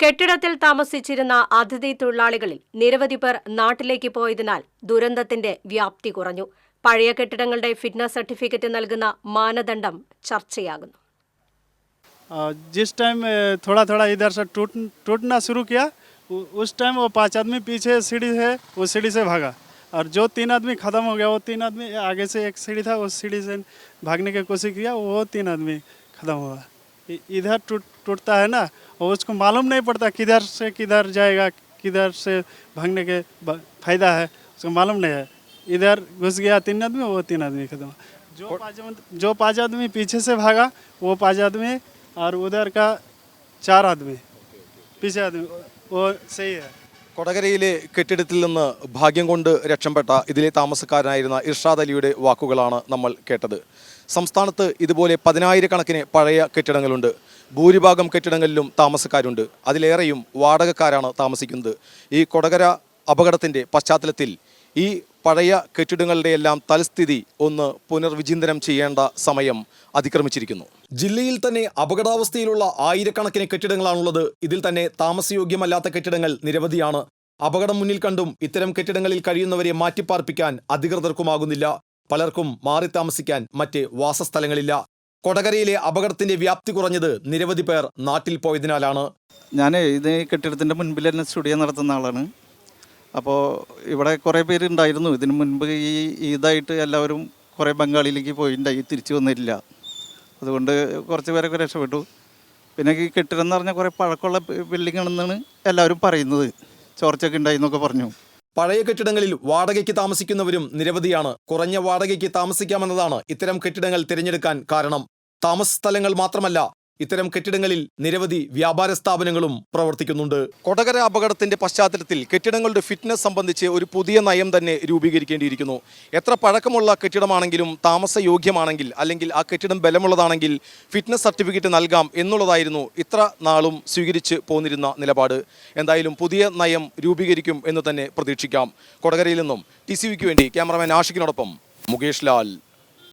കെട്ടിടത്തിൽ താമസിച്ചിരുന്ന അതിഥി തൊഴിലാളികളിൽ നിരവധി പേർ നാട്ടിലേക്ക് പോയതിനാൽ ദുരന്തത്തിന്റെ വ്യാപ്തി കുറഞ്ഞു പഴയ കെട്ടിടങ്ങളുടെ ഫിറ്റ്നസ് സർട്ടിഫിക്കറ്റ് നൽകുന്ന മാനദണ്ഡം ചർച്ചയാകുന്നു अ, जिस टाइम अ, थोड़ा थोड़ा इधर से टूट टूटना शुरू किया उ- उस टाइम वो पांच आदमी पीछे सीढ़ी है वो सीढ़ी से भागा और जो तीन आदमी ख़त्म हो गया वो तीन आदमी आगे से एक सीढ़ी था उस सीढ़ी से भागने की कोशिश किया वो तीन आदमी ख़त्म हुआ इ- इधर टूट टूटता है ना और उसको मालूम नहीं पड़ता किधर से किधर जाएगा किधर से भागने के फ़ायदा है उसको मालूम नहीं है। इधर घुस गया तीन आदमी वो तीन आदमी खत्म। जो पाँच जो पाँच आदमी पीछे से भागा वो पाँच आदमी और उधर का चार आदमी पीछे आदमी वो सही है। കൊടകരയിലെ കെട്ടിടത്തിൽ നിന്ന് ഭാഗ്യം കൊണ്ട് രക്ഷപ്പെട്ട ഇതിലെ താമസക്കാരനായിരുന്ന ഇർഷാദ് അലിയുടെ വാക്കുകളാണ് നമ്മൾ കേട്ടത്. സംസ്ഥാനത്ത് ഇതുപോലെ പതിനായിരക്കണക്കിന് പഴയ കെട്ടിടങ്ങളുണ്ട്. ഭൂരിഭാഗം കെട്ടിടങ്ങളിലും താമസക്കാരുണ്ട്. അതിലേറെയും വാടകക്കാരാണ് താമസിക്കുന്നത്. ഈ കൊടകര അപകടത്തിന്റെ പശ്ചാത്തലത്തിൽ ഈ പഴയ കെട്ടിടങ്ങളുടെ എല്ലാം തൽസ്ഥിതി ഒന്ന് പുനർവിചിന്തനം ചെയ്യേണ്ട സമയം അതിക്രമിച്ചിരിക്കുന്നു. ജില്ലയിൽ തന്നെ അപകടാവസ്ഥയിലുള്ള ആയിരക്കണക്കിന് കെട്ടിടങ്ങളാണുള്ളത്. ഇതിൽ തന്നെ താമസയോഗ്യമല്ലാത്ത കെട്ടിടങ്ങൾ നിരവധിയാണ്. അപകടം മുന്നിൽ കണ്ടും ഇത്തരം കെട്ടിടങ്ങളിൽ കഴിയുന്നവരെ മാറ്റിപ്പാർപ്പിക്കാൻ അധികൃതർക്കുമാകുന്നില്ല. പലർക്കും മാറി താമസിക്കാൻ മറ്റ് വാസസ്ഥലങ്ങളില്ല. കൊടകരയിലെ അപകടത്തിന്റെ വ്യാപ്തി കുറഞ്ഞത് നിരവധി പേർ നാട്ടിൽ പോയതിനാലാണ്. ഞാൻ ഇത് കെട്ടിടത്തിന്റെ മുൻപിൽ തന്നെ സ്റ്റുഡിയോ നടത്തുന്ന ആളാണ്. അപ്പോൾ ഇവിടെ കുറേ പേര് ഉണ്ടായിരുന്നു. ഇതിന് മുൻപ് ഈ ഇതായിട്ട് എല്ലാവരും കുറേ ബംഗാളിലേക്ക് പോയിട്ടുണ്ടായി തിരിച്ചു വന്നിട്ടില്ല. അതുകൊണ്ട് കുറച്ച് പേരൊക്കെ രക്ഷപ്പെട്ടു. പിന്നെ ഈ കെട്ടിടം എന്ന് പറഞ്ഞാൽ കുറേ പഴക്കമുള്ള ബിൽഡിംഗ് ആണെന്നാണ് എല്ലാവരും പറയുന്നത്. ചോർച്ചയൊക്കെ ഉണ്ടായി എന്നൊക്കെ പറഞ്ഞു. പഴയ കെട്ടിടങ്ങളിൽ വാടകയ്ക്ക് താമസിക്കുന്നവരും നിരവധിയാണ്. കുറഞ്ഞ വാടകയ്ക്ക് താമസിക്കാമെന്നതാണ് ഇത്തരം കെട്ടിടങ്ങൾ തിരഞ്ഞെടുക്കാൻ കാരണം. താമസ സ്ഥലങ്ങൾ മാത്രമല്ല ഇത്തരം കെട്ടിടങ്ങളിൽ നിരവധി വ്യാപാര സ്ഥാപനങ്ങളും പ്രവർത്തിക്കുന്നുണ്ട്. കൊടകര അപകടത്തിന്റെ പശ്ചാത്തലത്തിൽ കെട്ടിടങ്ങളുടെ ഫിറ്റ്നസ് സംബന്ധിച്ച് ഒരു പുതിയ നയം തന്നെ രൂപീകരിക്കേണ്ടിയിരിക്കുന്നു. എത്ര പഴക്കമുള്ള കെട്ടിടമാണെങ്കിലും താമസയോഗ്യമാണെങ്കിൽ അല്ലെങ്കിൽ ആ കെട്ടിടം ബലമുള്ളതാണെങ്കിൽ ഫിറ്റ്നസ് സർട്ടിഫിക്കറ്റ് നൽകാം എന്നുള്ളതായിരുന്നു ഇത്ര നാളും സ്വീകരിച്ച് പോന്നിരുന്ന നിലപാട്. എന്തായാലും പുതിയ നയം രൂപീകരിക്കും എന്ന് തന്നെ പ്രതീക്ഷിക്കാം. കൊടകരയിൽ നിന്നും ടി വേണ്ടി ക്യാമറമാൻ ആഷിഖിനോടൊപ്പം മുകേഷ് ലാൽ.